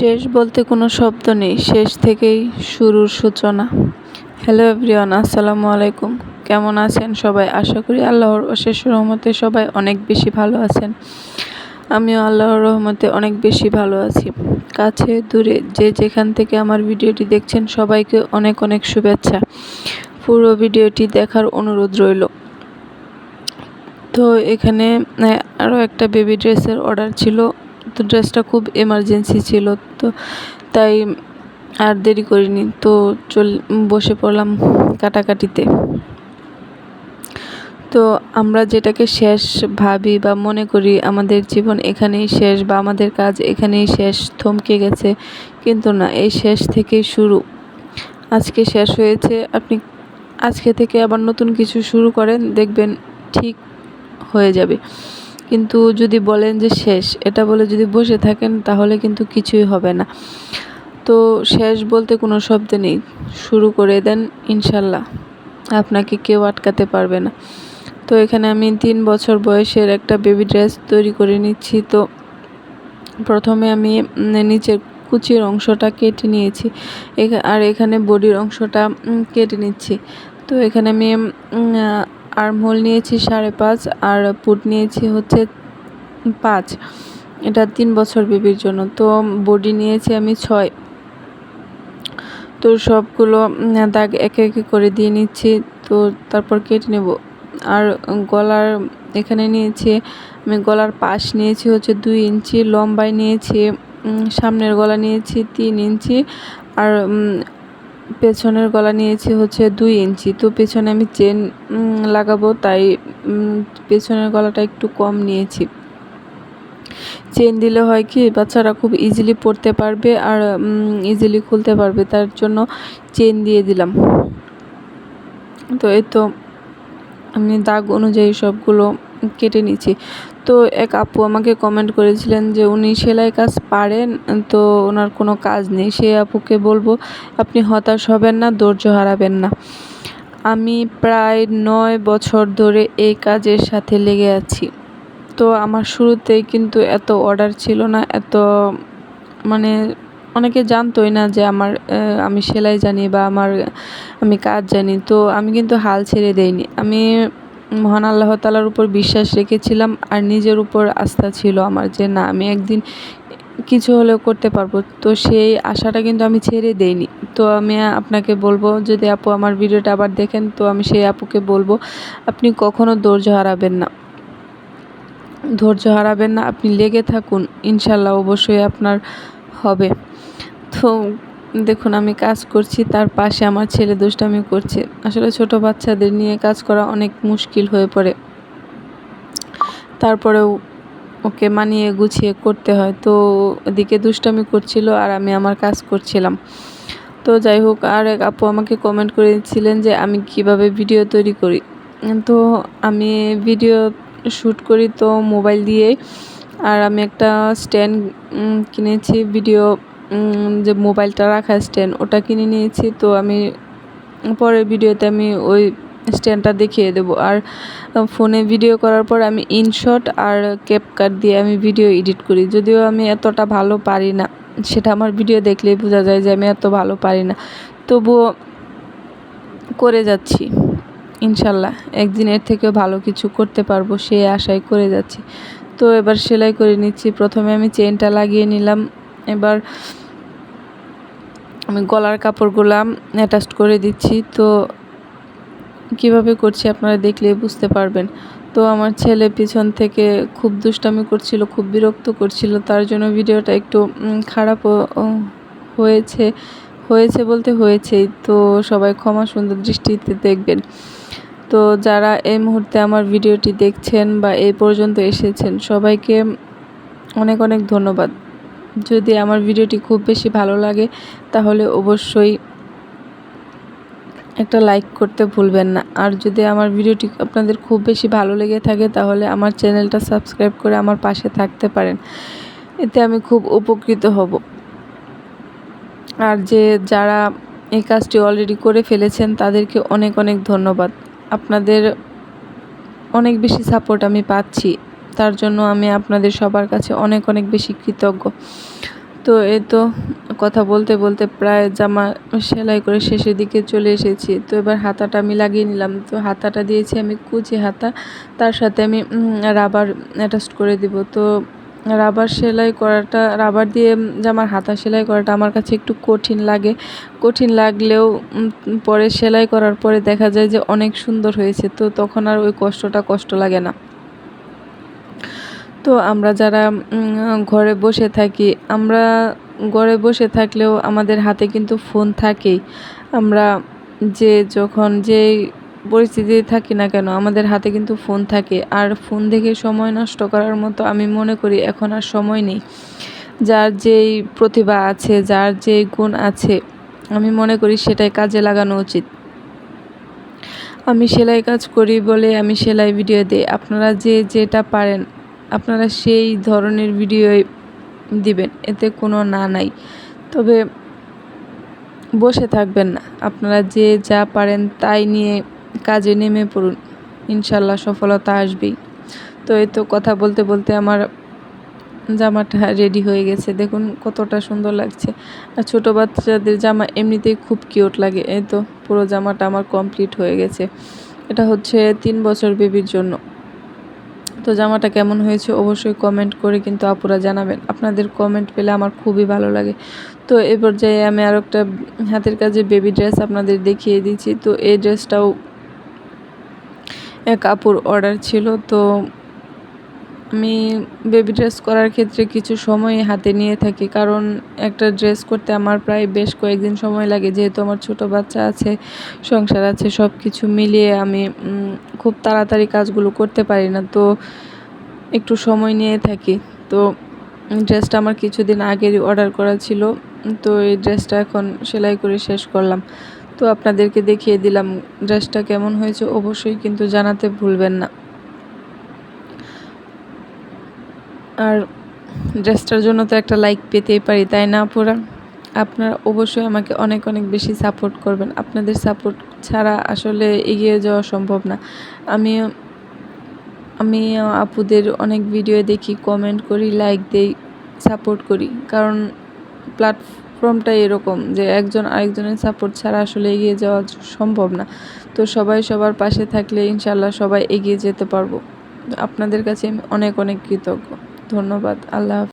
শেষ বলতে কোনো শব্দ নেই। শেষ থেকেই শুরুর সূচনা। হ্যালো এভরিওয়ান আসসালামু আলাইকুম। কেমন আছেন সবাই? আশা করি আল্লাহর অশেষ রহমতে সবাই অনেক বেশি ভালো আছেন। আমিও আল্লাহর রহমতে অনেক বেশি ভালো আছি। কাছে, দূরে, যে যেখান থেকে আমার ভিডিওটি দেখছেন সবাইকে অনেক অনেক শুভেচ্ছা। পুরো ভিডিওটি দেখার অনুরোধ রইল। তো এখানে আরও একটা বেবি ড্রেসের অর্ডার ছিল। তো ড্রেসটা খুব এমার্জেন্সি ছিল, তো তাই আর দেরি করিনি, তো চল, বসে পড়লাম কাটাকাটিতে। তো আমরা যেটাকে শেষ ভাবি বা মনে করি, আমাদের জীবন এখানেই শেষ বা আমাদের কাজ এখানেই শেষ, থমকে গেছে, কিন্তু না, এই শেষ থেকেই শুরু। আজকে শেষ হয়েছে, আপনি আজকে থেকে আবার নতুন কিছু শুরু করেন, দেখবেন ঠিক হয়ে যাবে। কিন্তু যদি বলেন যে শেষ, এটা বলে যদি বসে থাকেন তাহলে কিন্তু কিছুই হবে না। তো শেষ বলতে কোনো শব্দ নেই। শুরু করে দেন, ইনশাল্লাহ। আপনাকে কেউ আটকাতে পারবে না। তো এখানে আমি তিন বছর বয়সের একটা বেবি ড্রেস তৈরি করে নিচ্ছি। তো প্রথমে আমি নিচের কুচির অংশটা কেটে নিয়েছি। আর এখানে বডির অংশটা কেটে নিচ্ছি। তো এখানে আমি আর্মহোল নিয়েছি সাড়ে পাঁচ, আর পুট নিয়েছি হচ্ছে পাঁচ। এটা তিন বছর বেবির জন্য। তো বডি নিয়েছি আমি ছয়। তো সবগুলো দাগ একে একে করে দিয়ে নিচ্ছি, তো তারপর কেটে নেব। আর গলার এখানে নিয়েছি, আমি গলার পাশ নিয়েছি হচ্ছে দুই ইঞ্চি, লম্বায় নিয়েছি সামনের গলা নিয়েছি তিন ইঞ্চি, আর পেছনের গলা নিয়েছি হচ্ছে দুই ইঞ্চি। তো পেছনে আমি চেন লাগাবো, তাই পেছনের গলাটা একটু কম নিয়েছি। চেন দিলে হয় কি, বাচ্চারা খুব ইজিলি পড়তে পারবে আর ইজিলি খুলতে পারবে। তার জন্য চেন দিয়ে দিলাম। তো এই তো আমি দাগ অনুযায়ী সবগুলো কেটে নিচ্ছি। তো এক আপু আমাকে কমেন্ট করেছিলেন যে, উনি সেলাই কাজ পারেন, তো ওনার কোনো কাজ নেই। সে আপুকে বলব, আপনি হতাশ হবেন না, ধৈর্য হারাবেন না। আমি প্রায় নয় বছর ধরে এই কাজের সাথে লেগে আছি। তো আমার শুরুতেই কিন্তু এত অর্ডার ছিল না, এত মানে অনেকে জানতোই না যে আমার আমি সেলাই জানি বা আমার, আমি কাজ জানি। তো আমি কিন্তু হাল ছেড়ে দেইনি। আমি মহান আল্লাহ তালার উপর বিশ্বাস রেখেছিলাম আর নিজের উপর আস্থা ছিল আমার যে, না, আমি একদিন কিছু হলেও করতে পারব। তো সেই আশাটা কিন্তু আমি ছেড়ে দেইনি। তো আমি আপনাকে বলব, যদি আপু আমার ভিডিওটা আবার দেখেন, তো আমি সেই আপুকে বলব, আপনি কখনো ধৈর্য হারাবেন না। ধৈর্য হারাবেন না, আপনি লেগে থাকুন ইনশাল্লাহ অবশ্যই আপনার হবে। তো দেখুন, আমি কাজ করছি, তার পাশে আমার ছেলে দুষ্টামি করছে। আসলে ছোট বাচ্চাদের নিয়ে কাজ করা অনেক মুশকিল হয়ে পড়ে। তারপরেও ওকে মানিয়ে গুছিয়ে করতে হয়। তো ওদিকে দুষ্টামি করছিল আর আমি আমার কাজ করছিলাম। তো যাই হোক, আর এক আপু আমাকে কমেন্ট করেছিলেন যে, আমি কীভাবে ভিডিও তৈরি করি? তো আমি ভিডিও শ্যুট করি তো মোবাইল দিয়েই। আর আমি একটা স্ট্যান্ড কিনেছি ভিডিও যে মোবাইলটা রাখা স্ট্যান্ড ওটা কিনে নিয়েছি। তো আমি পরের ভিডিওতে আমি ওই স্ট্যান্ডটা দেখিয়ে দেবো। আর ফোনে ভিডিও করার পর আমি ইনশট আর ক্যাপকাট দিয়ে আমি ভিডিও এডিট করি। যদিও আমি এতটা ভালো পারি না, সেটা আমার ভিডিও দেখলেই বোঝা যায় যে আমি এত ভালো পারি না। তবুও করে যাচ্ছি, ইনশাল্লাহ। একদিন এর থেকেও ভালো কিছু করতে পারব, সে আশায় করে যাচ্ছি। তো এবার সেলাই করে নিচ্ছি। প্রথমে আমি চেনটা লাগিয়ে নিলাম। এবার আমি গলার কাপড়গুলা অ্যাটাচ করে দিচ্ছি। তো কীভাবে করছি আপনারা দেখলেই বুঝতে পারবেন। তো আমার ছেলে পিছন থেকে খুব দুষ্টামি করছিল, খুব বিরক্ত করছিল। তার জন্য ভিডিওটা একটু খারাপ হয়েছে হয়েছে বলতে হয়েছেই। তো সবাই ক্ষমা সুন্দর দৃষ্টিতে দেখবেন। তো যারা এই মুহূর্তে আমার ভিডিওটি দেখছেন বা এই পর্যন্ত এসেছেন, সবাইকে অনেক অনেক ধন্যবাদ। যদি আমার ভিডিওটি খুব বেশি ভালো লাগে, তাহলে অবশ্যই একটা লাইক করতে ভুলবেন না। আর যদি আমার ভিডিওটি আপনাদের খুব বেশি ভালো লেগে থাকে, তাহলে আমার চ্যানেলটা সাবস্ক্রাইব করে আমার পাশে থাকতে পারেন। এতে আমি খুব উপকৃত হব। আর যে যারা এই কাজটি অলরেডি করে ফেলেছেন, তাদেরকে অনেক অনেক ধন্যবাদ। আপনাদের অনেক বেশি সাপোর্ট আমি পাচ্ছি। তার জন্য আমি আপনাদের সবার কাছে অনেক অনেক বেশি কৃতজ্ঞ। তো এ তো কথা বলতে বলতে প্রায় জামা সেলাই করে শেষের দিকে চলে এসেছি। তো এবার হাতাটা আমি লাগিয়ে নিলাম। তো হাতাটা দিয়েছি আমি কুচি হাতা। তার সাথে আমি রাবার অ্যাটাচ করে দিব। তো রাবার সেলাই করাটা, রাবার দিয়ে জামার হাতা সেলাই করাটা আমার কাছে একটু কঠিন লাগে। কঠিন লাগলেও পরে সেলাই করার পরে দেখা যায় যে অনেক সুন্দর হয়েছে। তো তখন আর ওই কষ্টটা কষ্ট লাগে না। তো আমরা যারা ঘরে বসে থাকি, আমরা ঘরে বসে থাকলেও আমাদের হাতে কিন্তু ফোন থাকেই। আমরা যে যখন যেই পরিস্থিতিতে থাকি না কেন, আমাদের হাতে কিন্তু ফোন থাকে। আর ফোন দেখে সময় নষ্ট করার মতো আমি মনে করি এখন আর সময় নেই। যার যেই প্রতিভা আছে, যার যেই গুণ আছে, আমি মনে করি সেটাই কাজে লাগানো উচিত। আমি সেলাই কাজ করি বলে আমি সেলাই ভিডিও দিই। আপনারা যে যেটা পারেন আপনারা সেই ধরনের ভিডিও দিবেন, এতে কোনো না নাই। তবে বসে থাকবেন না, আপনারা যে যা পারেন তাই নিয়ে কাজে নেমে পড়ুন। ইনশাল্লাহ সফলতা আসবেই। তো এই তো কথা বলতে বলতে আমার জামাটা রেডি হয়ে গেছে। দেখুন কতটা সুন্দর লাগছে। আর ছোটো বাচ্চাদের জামা এমনিতেই খুব কিউট লাগে। এই তো পুরো জামাটা আমার কমপ্লিট হয়ে গেছে। এটা হচ্ছে তিন বছর বেবির জন্য। তো জামাটা কেমন হয়েছে অবশ্যই কমেন্ট করে কিন্তু আপুরা জানাবেন। আপনাদের কমেন্ট পেলে আমার খুবই ভালো লাগে। তো এ পর্যায়ে আমি আরও একটা হাতের কাজে বেবি ড্রেস আপনাদের দেখিয়ে দিচ্ছি। তো এই ড্রেসটাও এক আপুর অর্ডার ছিল। তো আমি বেবি ড্রেস করার ক্ষেত্রে কিছু সময় হাতে নিয়ে থাকি। কারণ একটা ড্রেস করতে আমার প্রায় বেশ কয়েকদিন সময় লাগে। যেহেতু আমার ছোট বাচ্চা আছে, সংসার আছে সব কিছু মিলিয়ে আমি খুব তাড়াতাড়ি কাজগুলো করতে পারি না। তো একটু সময় নিয়ে থাকি। তো ড্রেসটা আমার কিছুদিন আগেরই অর্ডার করা ছিল। তো এই ড্রেসটা এখন সেলাই করে শেষ করলাম। তো আপনাদেরকে দেখিয়ে দিলাম ড্রেসটা কেমন হয়েছে। অবশ্যই কিন্তু জানাতে ভুলবেন না। আর ড্রেসটার জন্য তো একটা লাইক পেতেই পারি, তাই না পুরা আপনারা অবশ্যই আমাকে অনেক অনেক বেশি সাপোর্ট করবেন। আপনাদের সাপোর্ট ছাড়া আসলে এগিয়ে যাওয়া সম্ভব না। আমি আমি আপুদের অনেক ভিডিও দেখি কমেন্ট করি লাইক দেই সাপোর্ট করি। কারণ প্ল্যাটফর্মটা এরকম যে একজন আরেকজনের সাপোর্ট ছাড়া আসলে এগিয়ে যাওয়া সম্ভব না। তো সবাই সবার পাশে থাকলে ইনশাল্লাহ সবাই এগিয়ে যেতে পারব। আপনাদের কাছে আমি অনেক অনেক কৃতজ্ঞ। ধন্যবাদ আল্লাহ